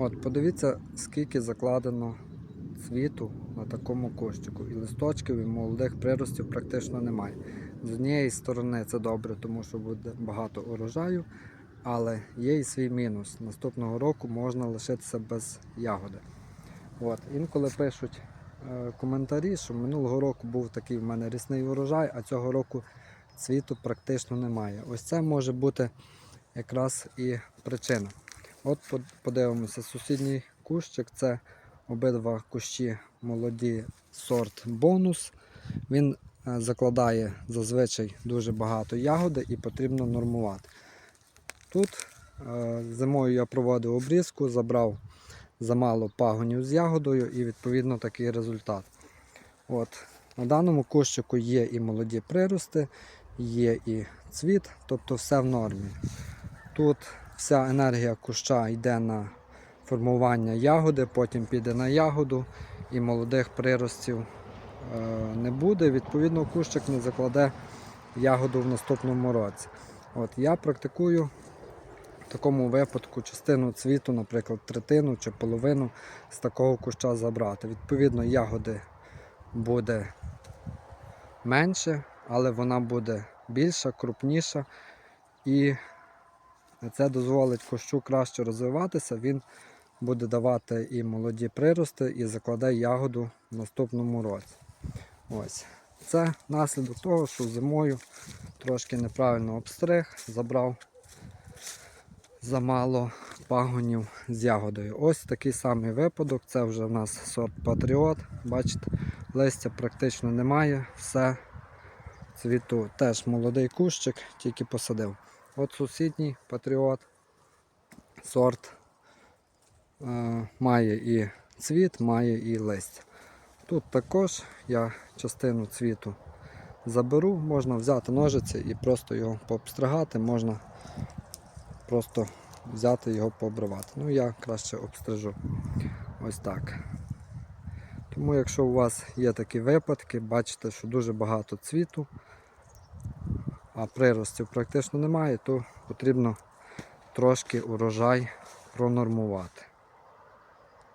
От, подивіться, скільки закладено цвіту на такому кущику. І листочків, і молодих приростів практично немає. З однієї сторони це добре, тому що буде багато урожаю, але є і свій мінус. Наступного року можна лишитися без ягоди. От, інколи пишуть е, коментарі, що минулого року був такий в мене рісний урожай, а цього року цвіту практично немає. Ось це може бути якраз і причина. От подивимося, сусідній кущик це обидва кущі молоді сорт бонус. Він е, закладає зазвичай дуже багато ягоди і потрібно нормувати. Тут е, зимою я проводив обрізку, забрав замало пагонів з ягодою і відповідно такий результат. От. На даному кущику є і молоді прирости, є і цвіт, тобто все в нормі. Тут вся енергія куща йде на формування ягоди, потім піде на ягоду і молодих приростів е, не буде. Відповідно, кущик не закладе ягоду в наступному році. От, я практикую в такому випадку частину цвіту, наприклад, третину чи половину з такого куща забрати. Відповідно, ягоди буде менше, але вона буде більша, крупніша і це дозволить кущу краще розвиватися. Він буде давати і молоді прирости, і закладе ягоду в наступному році. Ось. Це наслідок того, що зимою трошки неправильно обстриг, забрав замало пагонів з ягодою. Ось такий самий випадок. Це вже в нас сорт Патріот. Бачите, листя практично немає, все цвіту. Теж молодий кущик, тільки посадив. От сусідній Патріот сорт е, має і цвіт, має і листя. Тут також я частину цвіту заберу, можна взяти ножиці і просто його пообстригати, можна просто взяти його пообривати. Ну я краще обстрижу. Ось так. Тому якщо у вас є такі випадки, бачите, що дуже багато цвіту, а приростів практично немає, то потрібно трошки урожай пронормувати.